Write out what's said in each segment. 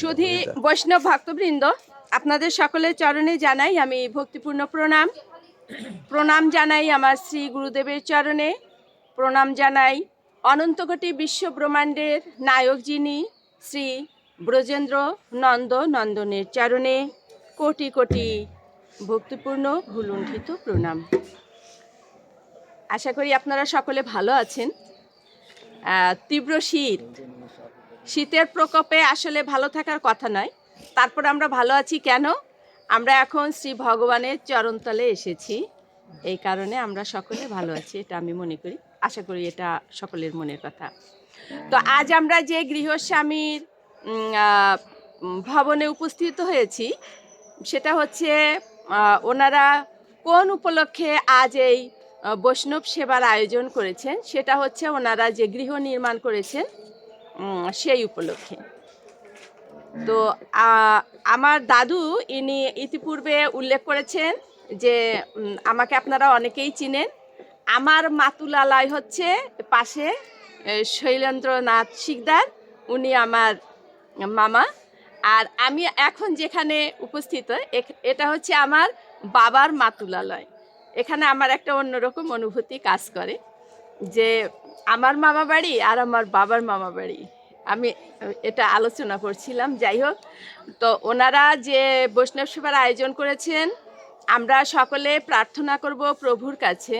সুধী বৈষ্ণব ভক্তবৃন্দ আপনাদের সকলের চরণে জানাই আমি ভক্তিপূর্ণ প্রণাম। প্রণাম জানাই আমার শ্রী গুরুদেবের চরণে। প্রণাম জানাই অনন্তকটি বিশ্ব ব্রহ্মাণ্ডের নায়ক যিনি শ্রী ব্রজেন্দ্র নন্দ নন্দনের চরণে। কোটি কোটি ভক্তিপূর্ণ ভুলুণ্ঠিত প্রণাম। আশা করি আপনারা সকলে ভালো আছেন। তীব্র শীত। শীতের প্রকোপে আসলে ভালো থাকার কথা নয়। তারপর আমরা ভালো আছি কেন? আমরা এখন শ্রী ভগবানের চরণতলে এসেছি। এই কারণে আমরা সকলে ভালো আছি, এটা আমি মনে করি। আশা করি এটা সকলের মনের কথা। তো আজ আমরা যে গৃহস্বামীর ভবনে উপস্থিত হয়েছি, সেটা হচ্ছে ওনারা কোন উপলক্ষে আজ এই বৈষ্ণব সেবার আয়োজন করেছেন, সেটা হচ্ছে ওনারা যে গৃহ নির্মাণ করেছেন সেই উপলক্ষে। তো আমার দাদু, ইনি ইতিপূর্বে উল্লেখ করেছেন যে আমাকে আপনারা অনেকেই চিনেন। আমার মাতুলালয় হচ্ছে পাশে শৈলেন্দ্রনাথ শিকদার, উনি আমার মামা। আর আমি এখন যেখানে উপস্থিত এটা হচ্ছে আমার বাবার মাতুলালয়। এখানে আমার একটা অন্যরকম অনুভূতি কাজ করে যে আমার মামা বাড়ি আর আমার বাবার মামা বাড়ি। আমি এটা আলোচনা করছিলাম, যাই হোক। তো ওনারা যে বৈষ্ণব সেবার আয়োজন করেছেন, আমরা সকলে প্রার্থনা করব প্রভুর কাছে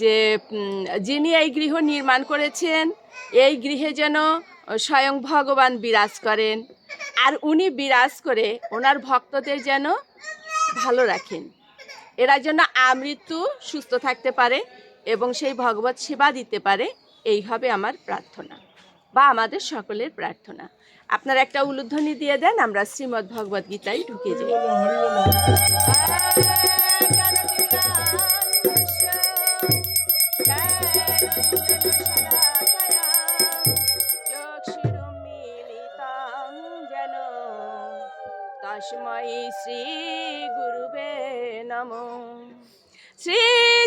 যে যিনি এই গৃহ নির্মাণ করেছেন, এই গৃহে যেন স্বয়ং ভগবান বিরাজ করেন। আর উনি বিরাজ করে ওনার ভক্তদের যেন ভালো রাখেন। এরা যেন আমৃত্যু সুস্থ থাকতে পারে। এবং সেই ভগবত সেবা দিতে পারে এই হবে আমার প্রার্থনা বা আমাদের সকলের প্রার্থনা। আপনারা একটা উলুধ্বনি দিয়ে দেন, আমরা শ্রীমদ্ ভগবদ গীতায় ঢুকে যাই। তস্মৈ শ্রী গুরুবে নমঃ। শ্রী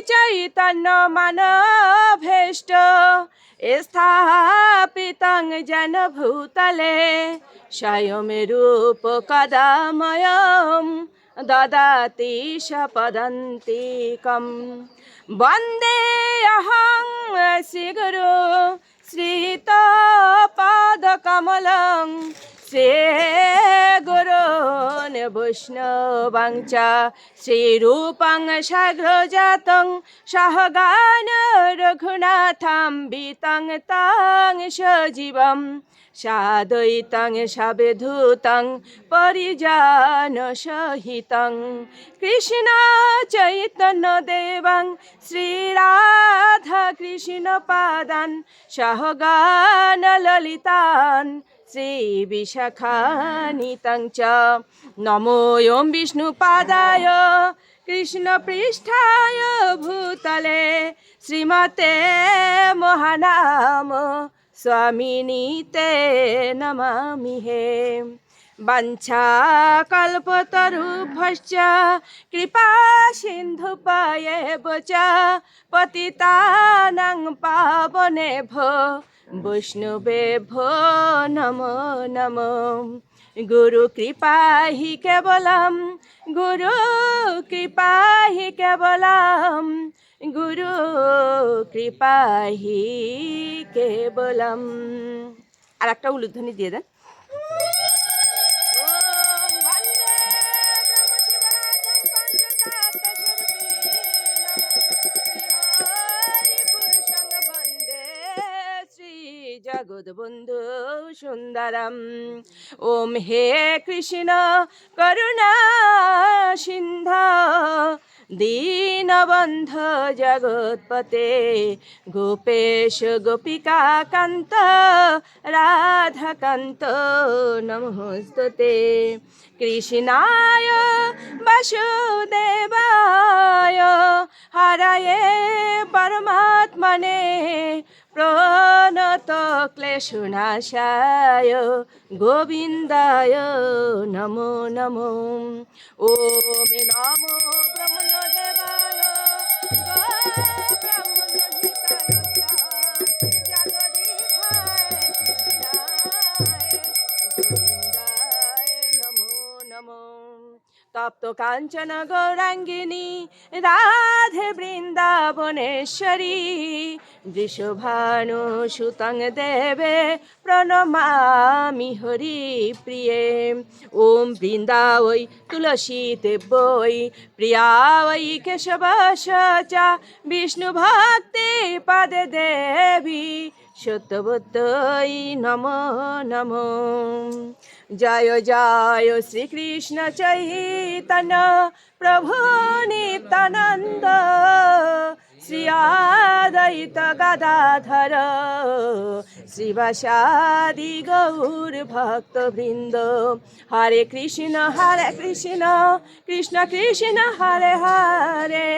চৈতন্য মানভেষ্ট স্থাপিতং জন ভূতলে স্বয়ং রূপ কদাময়ম দদাতি সপদন্তিকম বন্দে অহং শ্রীগুরু শ্রীতপদকমলং শ্রী গুরুন বৈষ্ণবং চ শ্রীরূপং সাগ্রজাতং সহগান রঘুনাথং বিতং তং সজীবম সাদৈতং সাবেধূতং পরিজন সহিতং। কৃষ্ণ চৈতন্য দেবং শ্রীরাধা কৃষ্ণ পাদান সহগান ললিতান বিশাখানিতং চ। নমো ওম বিষ্ণুপাদায় কৃষ্ণ পৃষ্ঠায় ভূতলে। শ্রীমতে মহানাম স্বামিনীতে নমামি হে। বাঞ্ছাকল্পতরুভশ্চ কৃপা সিন্ধুপায়েব চ। পতিতানাং পাবনেভ্যো বৈষ্ণবেভ্যো নম নম, গুরু কৃপাহি কেবলম, গুরু কৃপাহি কেবলম, গুরু কৃপাহি কেবলম। আর একটা উলুধ্বনি দিয়ে দেন। জগদ্বন্ধু সুন্দরম। ওম হে কৃষ্ণ করুণা সিন্ধ। দীনবন্ধ জগৎপতে গোপেশ গোপিকা কান্ত রাধাকান্ত নমস্তে কৃষ্ণায় বাসুদেবায় হরয়ে পরমাত্মনে প্রণত ক্লেশনাশায় গোবিন্দায় নমো নমো। ওম নমো ব্রহ্মদেবায়। তপ্ত কাঞ্চন গৌরাঙ্গিনী, রাধে বৃন্দাবনেশ্বরী। বৃষভানু সুতং দেবে প্রণমামি হরি প্রিয়ে। ওম বৃন্দাবৈ তুলসী দেব্যৈ, প্রিয়াবৈ কেশবাস চ বিষ্ণু ভক্তি পদে দেবী সত্যবতই নম নম। জয় জয় শ্রীকৃষ্ণ চৈতন্য প্রভু নিত্যানন্দ। শ্রী আদয়িত গদাধর, শ্রীবাসাদি গৌর ভক্তবৃন্দ। হরে কৃষ্ণ হরে কৃষ্ণ কৃষ্ণ কৃষ্ণ, হরে হরে।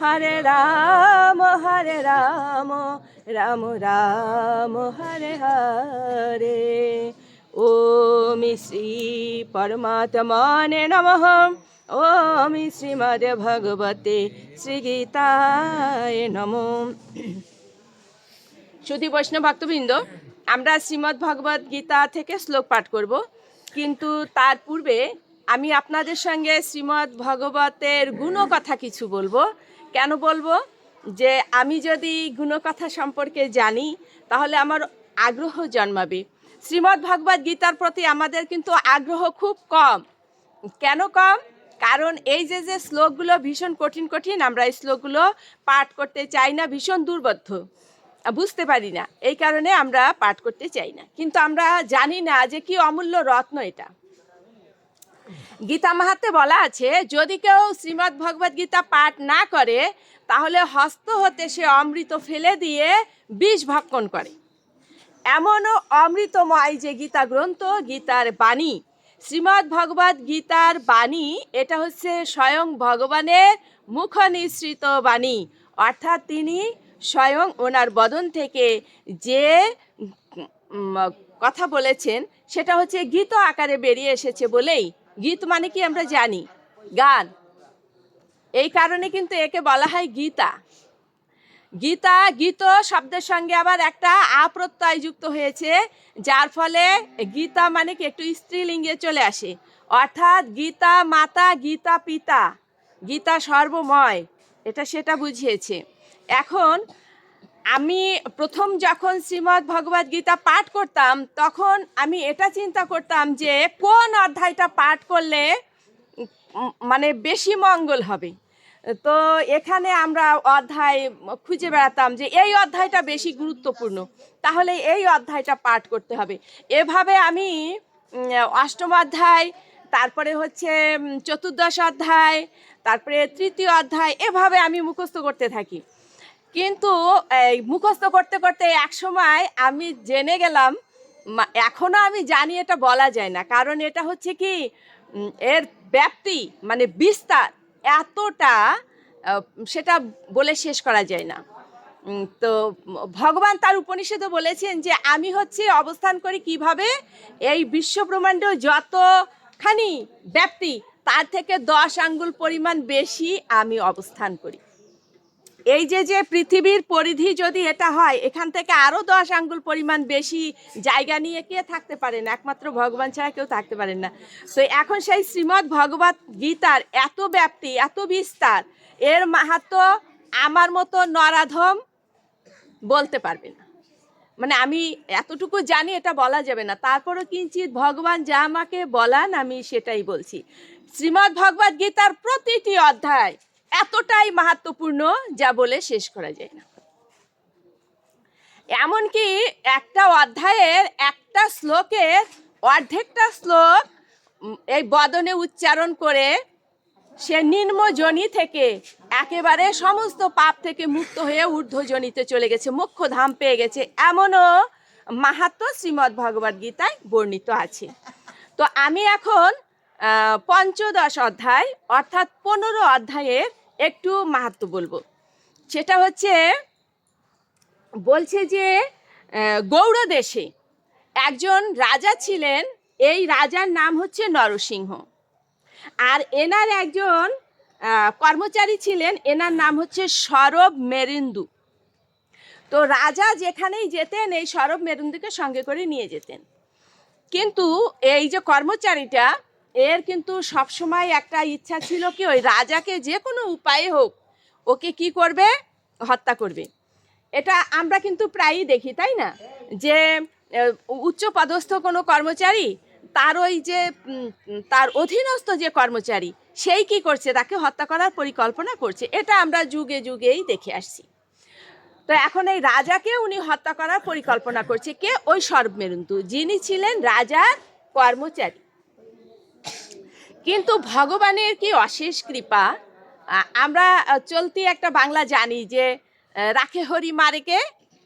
হরে রাম হরে রাম রাম রাম, হরে হরে। শ্রী পরমাত্মনে নমঃ ওম শ্রীমদ ভগবতে শ্রীগীতায় নমঃ সুধী বৈষ্ণব ভক্তবৃন্দ আমরা শ্রীমদ্ ভগবদ গীতা থেকে শ্লোক পাঠ করব। কিন্তু তার পূর্বে আমি আপনাদের সঙ্গে শ্রীমদ্ ভগবতের গুণকথা কিছু বলব। কেন বলব? যে আমি যদি গুণকথা সম্পর্কে জানি, তাহলে আমার আগ্রহ জন্মাবে। শ্রীমদ্ ভগবদ গীতার প্রতি আমাদের কিন্তু আগ্রহ খুব কম। কেন কম? কারণ এই যে যে শ্লোকগুলো ভীষণ কঠিন কঠিন, আমরা এই শ্লোকগুলো পাঠ করতে চাই না, ভীষণ দুর্বোধ্য। বুঝতে পারি না, এই কারণে আমরা পাঠ করতে চাই না। কিন্তু আমরা জানি না যে কি অমূল্য রত্ন এটা। গীতা মাহাতে বলা আছে, যদি কেউ শ্রীমদ্ ভগবদ গীতা পাঠ না করে, তাহলে হস্ত হতে সে অমৃত ফেলে দিয়ে বিষ ভক্ষণ করে। এমনও অমৃতময় যে গীতা গ্রন্থ গীতার বাণী। শ্রীমদ্ ভগবদ গীতার বাণী, এটা হচ্ছে স্বয়ং ভগবানের মুখ নিঃসৃত বাণী। অর্থাৎ তিনি স্বয়ং ওনার বদন থেকে যে কথা বলেছেন, সেটা হচ্ছে গীত আকারে বেরিয়ে এসেছে বলেই। গীত মানে কি আমরা জানি? গান। এই কারণে কিন্তু একে বলা হয় গীতা। গীতা, গীত শব্দের সঙ্গে আবার একটা আপ্রত্যয় যুক্ত হয়েছে, যার ফলে গীতা মানে কি একটু স্ত্রীলিঙ্গে চলে আসে। অর্থাৎ গীতা মাতা, গীতা পিতা, গীতা সর্বময়, এটা সেটা বুঝিয়েছে। এখন আমি প্রথম যখন শ্রীমদ্ ভগবদ গীতা পাঠ করতাম, তখন আমি এটা চিন্তা করতাম যে কোন অধ্যায়টা পাঠ করলে মানে বেশি মঙ্গল হবে। তো এখানে আমরা অধ্যায় খুঁজে বেড়াতাম যে এই অধ্যায়টা বেশি গুরুত্বপূর্ণ। তাহলে এই অধ্যায়টা পাঠ করতে হবে। এভাবে আমি অষ্টম অধ্যায়, তারপরে হচ্ছে চতুর্দশ অধ্যায়, তারপরে তৃতীয় অধ্যায়, এভাবে আমি মুখস্থ করতে থাকি। কিন্তু, এই মুখস্থ করতে করতে এক সময় আমি জেনে গেলাম এখনও আমি জানি এটা বলা যায় না। কারণ এটা হচ্ছে কি এর ব্যাপ্তি মানে বিস্তার। এতটা সেটা বলে শেষ করা যায় না। তো ভগবান তার উপনিষদে বলেছেন যে, আমি হচ্ছে অবস্থান করি কীভাবে? এই বিশ্ব ব্রহ্মাণ্ড যতখানি ব্যাপ্তি, তার থেকে দশ আঙ্গুল পরিমাণ বেশি আমি অবস্থান করি। এই যে যে পৃথিবীর পরিধি যদি এটা হয়, এখান থেকে আরও দশ আঙ্গুল পরিমাণ বেশি জায়গা নিয়ে কে থাকতে পারেন একমাত্র ভগবান ছাড়া কেউ থাকতে পারেন না। তো এখন সেই শ্রীমদ্ ভগবত গীতার এত ব্যাপ্তি, এত বিস্তার, এর মাহাত্ম আমার মতো নরাধম বলতে পারবে না। মানে আমি এতটুকু জানি, এটা বলা যাবে না। তারপরও কিঞ্চিত ভগবান যা আমাকে বলান, আমি সেটাই বলছি। শ্রীমদ্ ভগবদ গীতার প্রতিটি অধ্যায় এতটাই মাহাত্মপূর্ণ যা বলে শেষ করা যায় না। এমনকি একটা অধ্যায়ের একটা শ্লোকের অর্ধেকটা শ্লোক এই বদনে উচ্চারণ করে সে নিম্নজনি থেকে একেবারে সমস্ত পাপ থেকে মুক্ত হয়ে ঊর্ধ্বজনিতে চলে গেছে, মুখ্য ধাম পেয়ে গেছে। এমনও মাহাত্ম শ্রীমদ্ ভগবদ গীতায় বর্ণিত আছে। তো আমি এখন পঞ্চদশ অধ্যায়, অর্থাৎ পনেরো অধ্যায়ের একটু মাহাত্ম বলব। সেটা হচ্ছে, বলছে যে গৌড় দেশে একজন রাজা ছিলেন, এই রাজার নাম হচ্ছে নরসিংহ। আর এনার একজন কর্মচারী ছিলেন, এনার নাম হচ্ছে সরব মেরিন্দু। তো রাজা যেখানেই যেতেন, এই সরব মেরিন্দুকে সঙ্গে করে নিয়ে যেতেন। কিন্তু এই যে কর্মচারীটা এর কিন্তু সবসময় একটা ইচ্ছা ছিল কি ওই রাজাকে যে কোনো উপায়ে হোক ওকে কি করবে? হত্যা করবে। এটা আমরা কিন্তু প্রায়ই দেখি, তাই না? যে উচ্চ পদস্থ কোনো কর্মচারী তার ওই যে তার অধীনস্থ যে কর্মচারী, সেই কি করছে? তাকে হত্যা করার পরিকল্পনা করছে। এটা আমরা যুগে যুগেই দেখে আসছি। তো এখন এই রাজাকে উনি হত্যা করার পরিকল্পনা করছে কে? ওই সর্বমেরুন্তু যিনি ছিলেন রাজার কর্মচারী। কিন্তু ভগবানের কি অশেষ কৃপা? আমরা চলতি একটা বাংলা জানি যে রাখে হরি মারেকে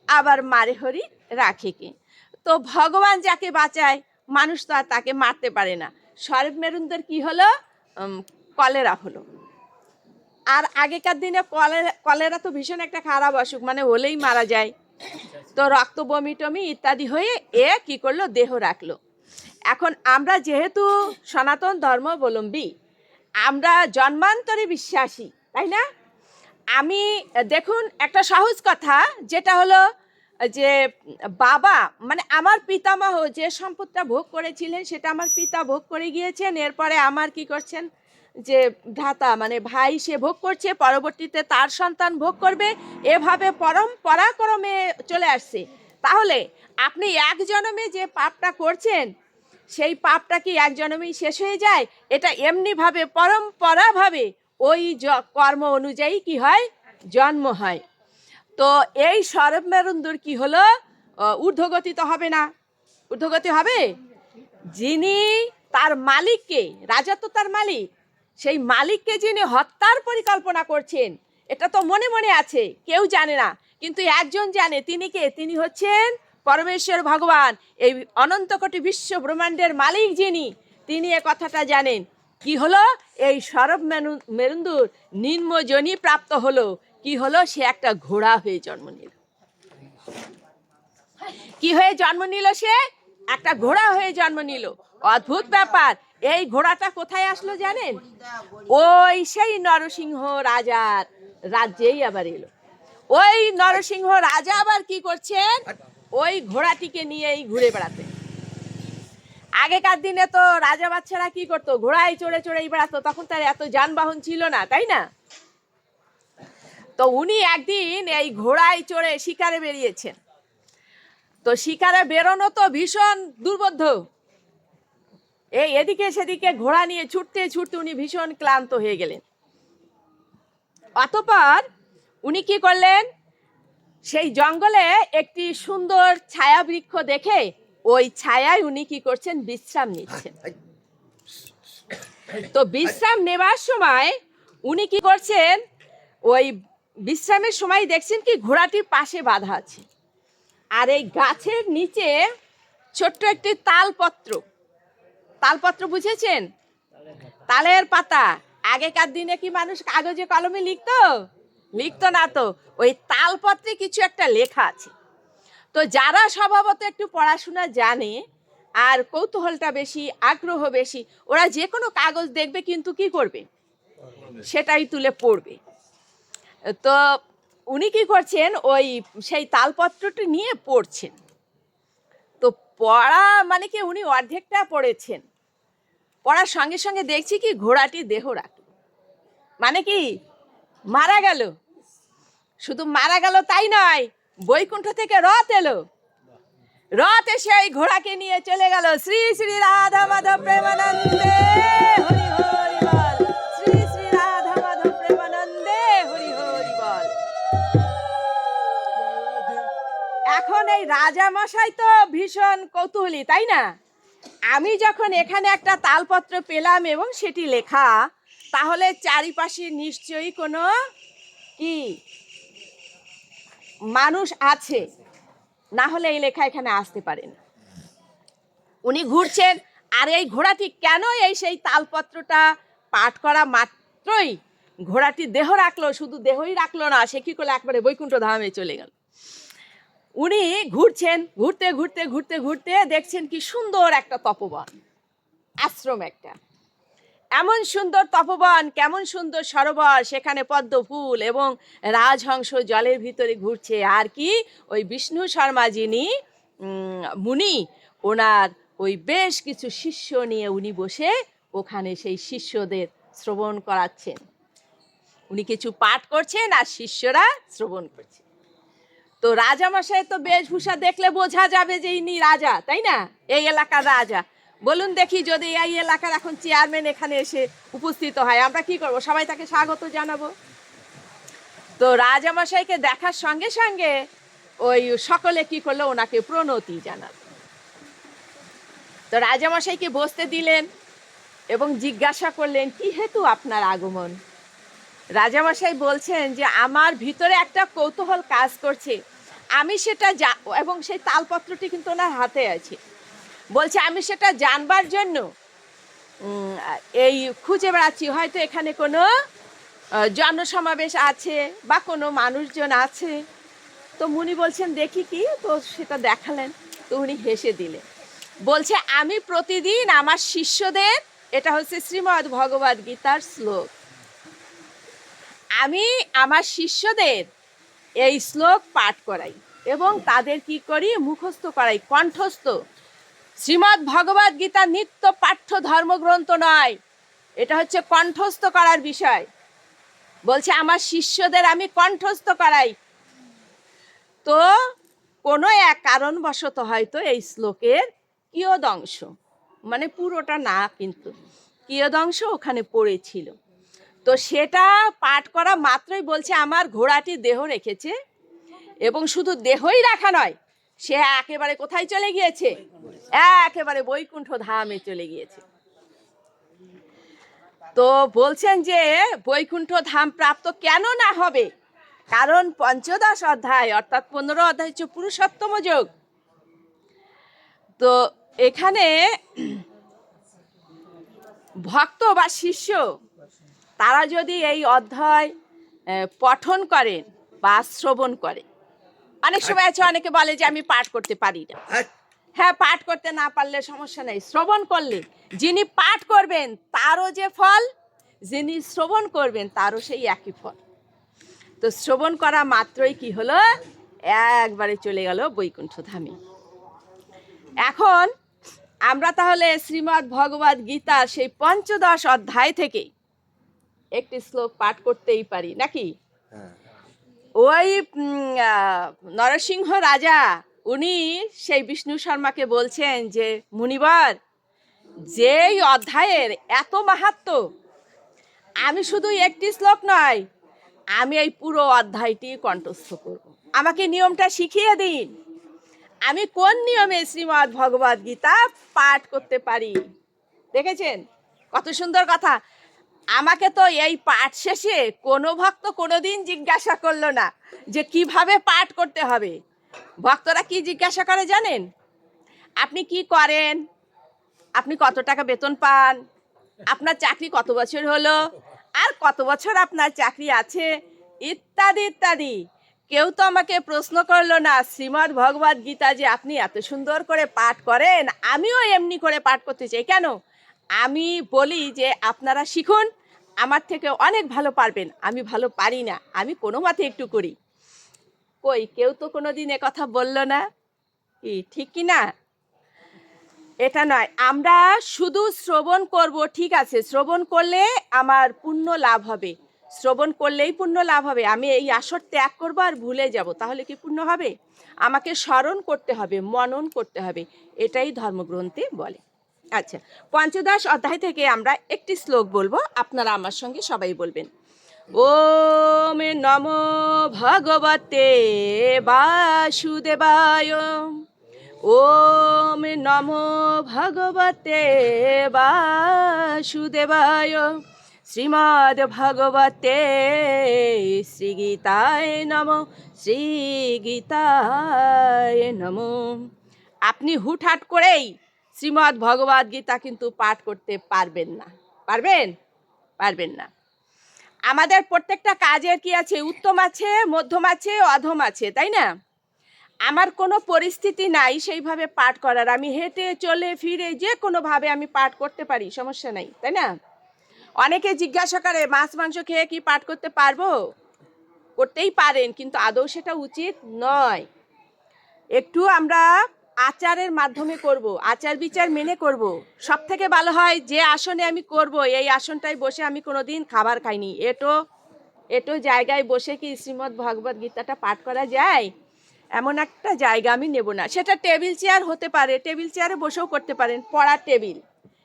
আবার মারে হরি রাখে কে। তো ভগবান যাকে বাঁচায়, মানুষ তো আর তাকে মারতে পারে না। সরব মেরুনদের কি হলো? কলেরা হলো। আর আগেকার দিনে কলেরা কলেরা তো ভীষণ একটা খারাপ অসুখ মানে হলেই মারা যায়। তো রক্ত বমি টমি ইত্যাদি হয়ে এ কি করল? দেহ রাখল। এখন আমরা যেহেতু সনাতন ধর্মাবলম্বী আমরা জন্মান্তরে বিশ্বাসী, তাই না? আমি, দেখুন, একটা সহজ কথা, যেটা হলো যে বাবা মানে আমার পিতামহ যে সম্পদটা ভোগ করেছিলেন, সেটা আমার পিতা ভোগ করে গিয়েছেন। এরপরে আমার কি করছেন? যে ভ্রাতা মানে ভাই, সে ভোগ করছে, পরবর্তীতে তার সন্তান ভোগ করবে। এভাবে পরম্পরাক্রমে চলে আসছে। তাহলে আপনি এক জন্মে যে পাপটা করছেন সেই পাপটা কি এক জন্মেই শেষ হয়ে যায়? এটা এমনিভাবে, পরম্পরাভাবে ওই কর্ম অনুযায়ী কি হয়? জন্ম হয়। তো এই সরব মেরুন্দুর কি হলো? ঊর্ধ্বগতি তো হবে না। ঊর্ধ্বগতি হবে? যিনি তার মালিককে রাজা তো তার মালিক, সেই মালিককে যিনি হত্যার পরিকল্পনা করছেন, এটা তো মনে মনে আছে, কেউ জানে না। কিন্তু একজন জানে, তিনি কে? তিনি হচ্ছেন পরমেশ্বর ভগবান, এই অনন্ত কোটি বিশ্ব ব্রহ্মাণ্ডের মালিক যিনি, তিনি এ কথাটা জানেন। কি হলো? এই সরব মেনু- মেরুন্দুর নিম্নজনী প্রাপ্ত হলো। কি হলো? সে একটা ঘোড়া হয়ে জন্ম নিল। কি হয়ে জন্ম নিল সে? একটা ঘোড়া হয়ে জন্ম নিল। অদ্ভুত ব্যাপার। এই ঘোড়াটা কোথায় আসলো জানেন? ওই সেই নরসিংহ রাজার রাজ্যেই আবার এলো। ওই নরসিংহ রাজা আবার কি করছেন? ওই ঘোড়াটিকে নিয়েই ঘুরে বেড়াতে। আগেকার দিনে তো রাজা বাচ্চারা কি করতো? ঘোড়ায় চড়ে চড়েই বেড়াতো, তখন তার এত যানবাহন ছিল না, তাই না? তো উনি একদিন এই ঘোড়ায় চড়ে শিকারে বেরিয়েছেন। তো শিকারে বেরোনো তো ভীষণ দুর্বোধ্য। এই এদিকে সেদিকে ঘোড়া নিয়ে ছুটতে ছুটতে উনি ভীষণ ক্লান্ত হয়ে গেলেন। অতপর উনি কি করলেন? সেই জঙ্গলে একটি সুন্দর ছায়া বৃক্ষ দেখে ওই ছায়ায় উনি কি করছেন, বিশ্রাম নিচ্ছেন। তো বিশ্রাম নেবার সময় উনি কি করছেন, ওই বিশ্রামের সময় দেখছেন কি ঘোড়াটির পাশে বাঁধা আছে। আর এই গাছের নিচে ছোট্ট একটি তালপত্র। তালপত্র বুঝেছেন? তালের পাতা। আগেকার দিনে কি মানুষ কাগজে কলমে লিখতো? লিখতো না তো, ওই তালপত্রে কিছু একটা লেখা আছে। তো যারা স্বভাবত একটু পড়াশোনা জানে আর কৌতূহলটা বেশি, আগ্রহ বেশি, ওরা যে কোনো কাগজ দেখবে কিন্তু কি করবে? সেটাই তুলে পড়বে। তো উনি কি করছেন, ওই সেই তালপত্রটি নিয়ে পড়ছেন। তো পড়া মানে কি উনি অর্ধেকটা পড়েছেন। পড়ার সঙ্গে সঙ্গে দেখছি কি ঘোড়াটি দেহ রাখল মানে কি মারা গেল। শুধু মারা গেল তাই নয়, বৈকুণ্ঠ থেকে রথ এলো। রথ এসে ওই ঘোড়াকে নিয়ে চলে গেল। শ্রী শ্রী রাধা মাধব প্রেমানন্দে বল। শ্রী শ্রী মাধব প্রেমানন্দে হরি বল। এখন এই রাজা মশাই তো ভীষণ কৌতূহলী, তাই না? আমি যখন এখানে একটা তালপত্র পেলাম এবং সেটি লেখা তাহলে চারিপাশে নিশ্চয়ই কোনো কি? মানুষ আছে। না হলে এই লেখা এখানে আসতে পারে না। উনি ঘুরছেন, আর এই ঘোড়াটি কেন এই সেই তালপত্রটা পাঠ করা মাত্রই ঘোড়াটি দেহ রাখল, শুধু দেহই রাখল না, সে কি করল? একবারে বৈকুণ্ঠ ধামে চলে গেল। উনি ঘুরছেন, ঘুরতে ঘুরতে ঘুরতে ঘুরতে দেখছেন কি সুন্দর একটা তপবন, আশ্রম একটা। এমন সুন্দর তপবন, কেমন সুন্দর সরোবর, সেখানে পদ্ম ফুল এবং রাজহংস জলের ভিতরে ঘুরছে। আর কি? ওই বিষ্ণু শর্মা যিনি মুনি, ওনার ওই বেশ কিছু শিষ্য নিয়ে উনি বসে ওখানে সেই শিষ্যদের শ্রবণ করাচ্ছেন। উনি কিছু পাঠ করছেন আর শিষ্যরা শ্রবণ করছে। তো রাজামশাই তো বেশভূষা দেখলে বোঝা যাবে যে ইনি রাজা, তাই না? এই এলাকার রাজা। বলুন দেখি যদি এই এলাকার এখন চেয়ারম্যান এখানে এসে উপস্থিত হয়, আমরা কি করব? সবাই তাকে স্বাগত জানাব। তো রাজামশাইকে দেখার সঙ্গে সঙ্গে ওই সকলে কি করল? ওনাকে প্রণতি জানাল। তো রাজামশাইকে বসতে দিলেন এবং জিজ্ঞাসা করলেন, কি হেতু আপনার আগমন? রাজামশাই বলছেন যে, আমার ভিতরে একটা কৌতূহল কাজ করছে। আমি সেটা জা এবং সেই তালপত্রটি কিন্তু ওনার হাতে আছে। বলছে, আমি সেটা জানবার জন্য এই খুঁজে বেড়াচ্ছি। হয়তো এখানে কোনো জনসমাবেশ আছে বা কোনো মানুষজন আছে। তো মুনি বলছেন, দেখি কি? তো সেটা দেখালেন। তো উনি হেসে দিলেন। বলছে, আমি প্রতিদিন আমার শিষ্যদের, এটা হচ্ছে শ্রীমদ্ ভগবদ গীতার শ্লোক, আমি আমার শিষ্যদের এই শ্লোক পাঠ করাই এবং তাদের কি করি? মুখস্থ করাই, কণ্ঠস্থ শ্রীমদ্ ভগবদ গীতা নিত্য পাঠ্য ধর্মগ্রন্থ নয়। এটা হচ্ছে কণ্ঠস্থ করার বিষয়। বলছে, আমার শিষ্যদের আমি কণ্ঠস্থ করাই। তো কোনো এক কারণবশত হয়তো এই শ্লোকের কিয়দংশ মানে পুরোটা না, কিন্তু কিয়দংশ ওখানে পড়েছিল। তো সেটা পাঠ করা মাত্রই বলছে, আমার ঘোড়াটি দেহ রেখেছে এবং শুধু দেহই রাখা নয় সে একেবারে কোথায় চলে গিয়েছে? একেবারে বৈকুণ্ঠ ধামে চলে গিয়েছে। তো বলছেন যে বৈকুণ্ঠ ধাম প্রাপ্ত কেন না হবে? কারণ পঞ্চদশ অধ্যায়, অর্থাৎ পনেরো অধ্যায় হচ্ছে পুরুষোত্তম যোগ। তো এখানে ভক্ত বা শিষ্য, তারা যদি এই অধ্যায় পঠন করেন বা শ্রবণ করে অনেক সময় আছে অনেকে বলে যে আমি পাঠ করতে পারি না। হ্যাঁ। পাঠ করতে না পারলে সমস্যা নেই। শ্রবণ করলে যিনি পাঠ করবেন তারও যে ফল যিনি শ্রবণ করবেন তারও সেই একই ফল। তো শ্রবণ করা মাত্রই কি হলো? একবারে চলে গেল বৈকুণ্ঠ ধামে এখন আমরা তাহলে শ্রীমদ্ ভগবদ গীতার সেই পঞ্চদশ অধ্যায় থেকে একটি শ্লোক পাঠ করতেই পারি নাকি? ওই নরসিংহ রাজা, উনি সেই বিষ্ণু শর্মাকে বলছেন যে, মুনিবর, যেই অধ্যায়ের এত মাহাত্ম আমি শুধু একটি শ্লোক নয়, আমি এই পুরো অধ্যায়টি কণ্ঠস্থ করব। আমাকে নিয়মটা শিখিয়ে দিন। আমি কোন নিয়মে শ্রীমদ্ ভগবদ গীতা পাঠ করতে পারি? দেখেছেন? কত সুন্দর কথা। আমাকে তো এই পাঠ শেষে কোনো ভক্ত কোনোদিন জিজ্ঞাসা করল না যে কীভাবে পাঠ করতে হবে। ভক্তরা কি জিজ্ঞাসা করে জানেন? আপনি কি করেন? আপনি কত টাকা বেতন পান? আপনার চাকরি কত বছর হলো? আর কত বছর আপনার চাকরি আছে? ইত্যাদি ইত্যাদি। কেউ তো আমাকে প্রশ্ন করল না, শ্রীমদ্ ভগবদ গীতা যে আপনি এত সুন্দর করে পাঠ করেন, আমিও এমনি করে পাঠ করতে চাই কেন? আমি বলি যে আপনারা শিখুন, আমার থেকে অনেক ভালো পারবেন, আমি ভালো পারি না, আমি কোনো মতে একটু করি। কই, কেউ তো কোনো দিন কথা বলল না? কি ঠিক কি না? এটা নয়, আমরা শুধু শ্রবণ করব, ঠিক আছে, শ্রবণ করলে আমার পুণ্য লাভ হবে। শ্রবণ করলেই পুণ্য লাভ হবে, আমি এই আসর ত্যাগ করব আর ভুলে যাব, তাহলে কি পুণ্য হবে? আমাকে স্মরণ করতে হবে, মনন করতে হবে, এটাই ধর্মগ্রন্থে বলে। আচ্ছা পঞ্চদশ অধ্যায় থেকে আমরা একটি শ্লোক বলব, আপনারা আমার সঙ্গে সবাই বলবেন। ওম নম ভগবতে বাসুদেবায়, ওম নম ভগবতে বাসুদেবায়, শ্রীমদ্ ভগবতে শ্রী শ্রীগীতায় নম শ্রীগীতায় নম। আপনি হুটহাট করেই শ্রীমদ্ ভগবদ গীতা কিন্তু পাঠ করতে পারবেন না। পারবেন? পারবেন না। আমাদের প্রত্যেকটা কাজের কি আছে? উত্তম আছে, মধ্যম আছে, অধম আছে, তাই না? আমার কোনো পরিস্থিতি নাই সেইভাবে পাঠ করার। আমি হেঁটে, চলে, ফিরে যে কোনোভাবে আমি পাঠ করতে পারি, সমস্যা নাই, তাই না? অনেকে জিজ্ঞাসা করে, মাছ, মাংস খেয়ে কি পাঠ করতে পারব? করতেই পারেন, কিন্তু আদৌ সেটা উচিত নয়। একটু আমরা আচারের মাধ্যমে করব, আচার বিচার মেনে করব। সব থেকে ভালো হয় যে আসনে আমি করব, এই আসনটায় বসে আমি কোনোদিন খাবার খাইনি। এটো এটো জায়গায় বসে কি শ্রীমদ্ ভগবদ গীতাটা পাঠ করা যায়? এমন একটা জায়গা আমি নেব না। সেটা টেবিল চেয়ার হতে পারে, টেবিল চেয়ারে বসেও করতে পারেন, পড়ার টেবিল।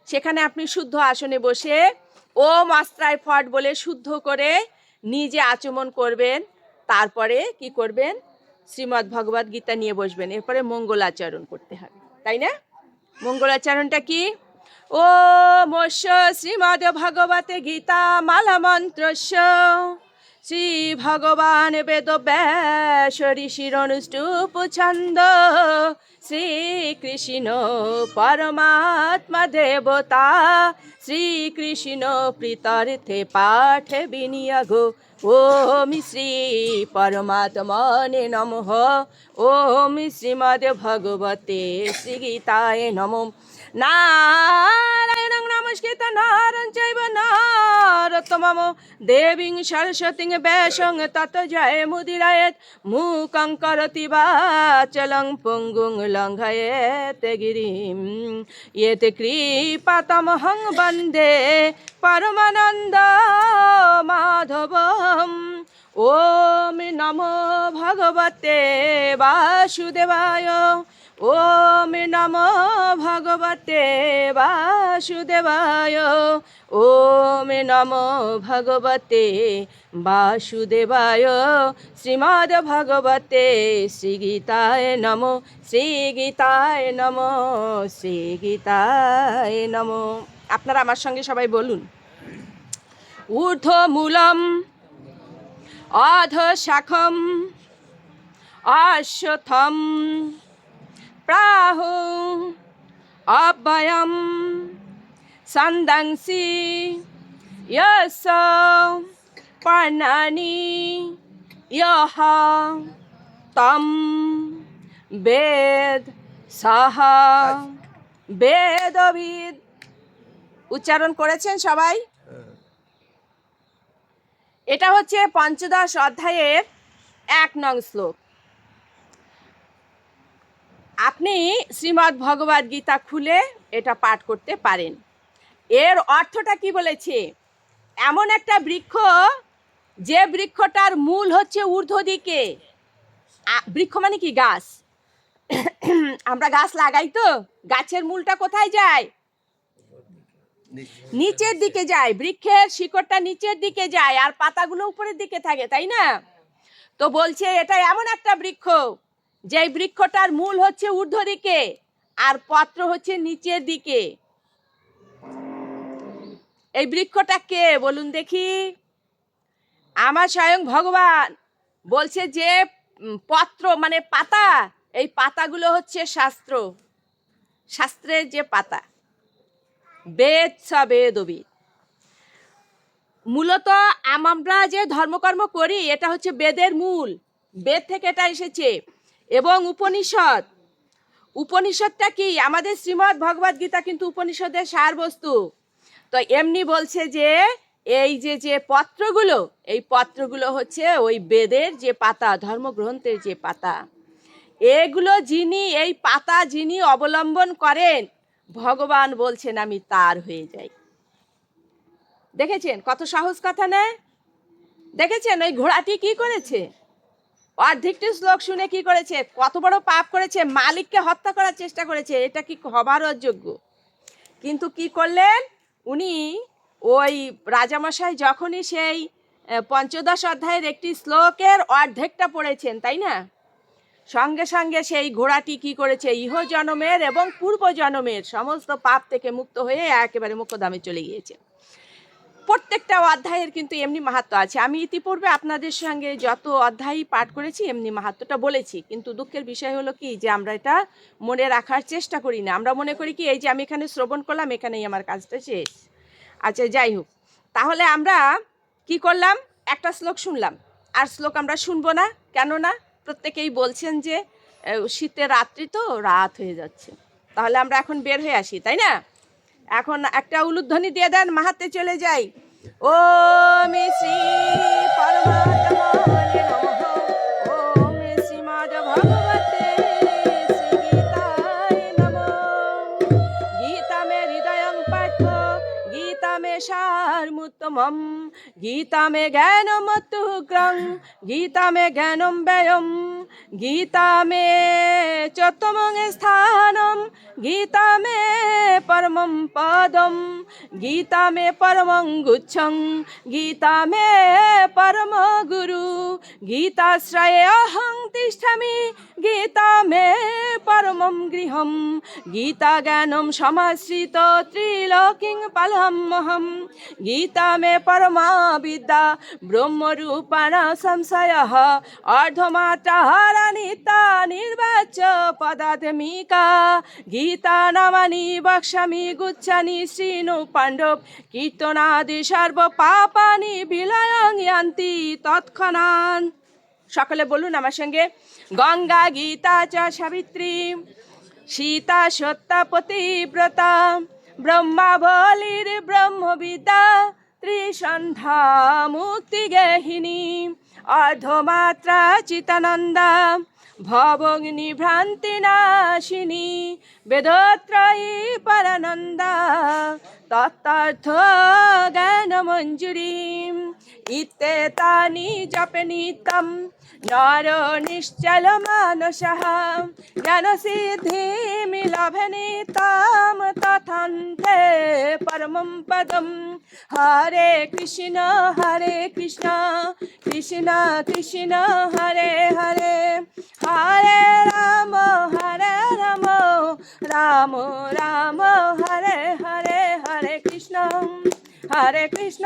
সেখানে আপনি শুদ্ধ আসনে বসে ও মাস্ত্রায় ফট বলে শুদ্ধ করে নিজে আচমন করবেন, তারপরে কি করবেন? শ্রীমদ্ ভগবদ গীতা নিয়ে বসবেন। এরপরে মঙ্গলাচরণ করতে হবে। তাই না? মঙ্গলাচরণটা কি? ও মৎস্য শ্রীমদ ভগবতে গীতা মালা মন্ত্রস্য। শ্রী ভগবান বেদ ব্যাস ঋষির অনুষ্টুপ ছন্দ। শ্রীকৃষ্ণ পরমাত্মা দেবতা। শ্রীকৃষ্ণ প্রীতার্থে পাঠ বিনিয়োগ। ওম শ্রী পরমাত্মনে নমঃ। ওম শ্রীমদ ভগবতে শ্রীগীতায় নমঃ। নারায়ণং নমস্কৃত নারং চৈব নারোত্তমম দেবীং সরস্বতীং ব্যাসং তত জয় মুদিরায়েত মূকং করতি বাচলং পঙ্গুং লঙ্ঘয়েত গিরিম ইয়েতে কৃপাতমহং বন্দে পরমানন্দ মাধবম ওম নমো ভগবতে বাসুদেবায় ওম নমো ভগবতে বাসুদেবায়। ওম নমো ভগবতে বাসুদেবায়। শ্রীমদ ভগবতে শ্রী শ্রীগীতায় নমো নমো, শ্রীগীতায় নমো। আপনারা আমার সঙ্গে সবাই বলুন। ঊর্ধ্ব মূলম অধ শাখম অশ্বথম প্রাহু অভয়ম সন্দংসি ইয়স পর্ণনি ইহ তম বেদ সহ বেদবিদ উচ্চারণ করেছেন সবাই? হ্যাঁ। এটা হচ্ছে পঞ্চদশ অধ্যায়ের এক নং শ্লোক। আপনি শ্রীমদ্ ভগবদ গীতা খুলে এটা পাঠ করতে পারেন। এর অর্থটা কি বলেছে? এমন একটা বৃক্ষ, যে বৃক্ষটার মূল হচ্ছে ঊর্ধ্ব দিকে। বৃক্ষ মানে কি? গাছ। আমরা গাছ লাগাই তো, গাছের মূলটা কোথায় যায়? নিচের দিকে যায়। বৃক্ষের শিকড়টা নিচের দিকে যায়, আর পাতাগুলো উপরের দিকে থাকে, তাই না? তো বলছে, এটা এমন একটা বৃক্ষ যে বৃক্ষটার মূল হচ্ছে ঊর্ধ্ব দিকে আর পত্র হচ্ছে নিচের দিকে। এই বৃক্ষটা কে? বলুন দেখি। আমার স্বয়ং ভগবান বলছে যে পত্র মানে পাতা, এই পাতাগুলো হচ্ছে শাস্ত্র। শাস্ত্রের যে পাতা। বেদ স বেদবিদ মূলত আমরা যে ধর্মকর্ম করি, এটা হচ্ছে বেদের মূল। বেদ থেকে এটা এসেছে। এবং উপনিষদ। উপনিষদটা কি? আমাদের শ্রীমদ্ ভগবদ গীতা কিন্তু উপনিষদের সার বস্তু তো এমনি বলছে যে, এই যে যে পত্রগুলো, এই পত্রগুলো হচ্ছে ওই বেদের যে পাতা, ধর্মগ্রন্থের যে পাতা। এগুলো যিনি, এই পাতা যিনি অবলম্বন করেন, ভগবান বলছেন, আমি তার হয়ে যাই। দেখেছেন কত সহজ কথা, না? দেখেছেন? ওই ঘোড়াটি কি করেছে? অর্ধেকটি শ্লোক শুনে কি করেছে? কত বড় পাপ করেছে? মালিককে হত্যা করার চেষ্টা করেছে। এটা কি হবার অযোগ্য? কিন্তু কি করলেন? উনি ওই রাজামশাই যখনই সেই পঞ্চদশ অধ্যায়ের একটি শ্লোকের অর্ধেকটা পড়েছেন, তাই না? সঙ্গে সঙ্গে সেই ঘোড়াটি কি করেছে? ইহ জনমের এবং পূর্ব জনমের সমস্ত পাপ থেকে মুক্ত হয়ে একেবারে মুখ্যধামে চলে গিয়েছে। প্রত্যেকটা অধ্যায়ের কিন্তু এমনি মাহাত্ম আছে। আমি ইতিপূর্বে আপনাদের সঙ্গে যত অধ্যায়ই পাঠ করেছি, এমনি মাহাত্মটা বলেছি। কিন্তু দুঃখের বিষয় হলো কি, যে আমরা এটা মনে রাখার চেষ্টা করি না। আমরা মনে করি কি, এই যে আমি এখানে শ্রবণ করলাম, এখানেই আমার কাজটা শেষ। আচ্ছা যাই হোক। তাহলে আমরা কি করলাম? একটা শ্লোক শুনলাম। আর শ্লোক আমরা শুনব না। কেন না প্রত্যেকেই বলছেন যে শীতের রাত্রি তো রাত হয়ে যাচ্ছে। তাহলে আমরা এখন বের হয়ে আসি, তাই না? এখন একটা উলুধ্বনি দিয়ে দেন মাহাতে চলে যাই। ও মিশ্রী পরমাত্মনে সারমুত্তমম গীতা মে জ্ঞানমতুগ্রং গীতা মে জ্ঞানম ব্যয়ম গীতা মে চতুর্মং স্থানম গীতা মে পরমম পদম গীতা মে পরমং গুচ্ছং গীতা মে পরম গুরু গীতাশ্রয়ে অহং তিষ্ঠামি গীতা মে পরমম গৃহম গীতা জ্ঞানম সমাশ্রিত ত্রিলোকিং পালহমহম গীতা মে পরমা বিদ্যা ব্রহ্মরূপাণ সংশয় অর্ধমাত্রাহারানিতা নির্বাচ্য পদাত্মিকা গীতা নামানি বক্ষ্যামি গুচ্ছানি শ্রীনু পাণ্ডব কীর্তনাদি সর্ব পাপানি বিলয়ং ইয়ান্তি তৎক্ষণাৎ সকলে বলুন আমার সঙ্গে, গঙ্গা গীতা চ সাবিত্রী, সীতা সত্তা পতিব্রতা। ব্রহ্মা বলির ত্রিসন্ধ্যা মুক্তি গেহিনী, অর্ধমাত্রা চিতানন্দা ভবগ্নি ভ্রান্তি নাশিনী, বেদত্রয়ী পরানন্দা তত্তার্থ জ্ঞান মঞ্জুরি ইত্যেতানি জপে নিত্যম নর নিশ্চল মানসः জ্ঞানসিদ্ধিমি লভে তাম তথান্তে পরমম পদম হরে কৃষ্ণ হরে কৃষ্ণ কৃষ্ণ কৃষ্ণ হরে হরে হরে রাম হরে রাম রাম রাম হরে হরে হরে কৃষ্ণ হরে কৃষ্ণ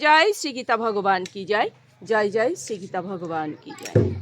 জয় জয় শ্রী গীতা ভগবান কি জয়? জয় জয় শ্রী গীতা ভগবান কি জয়?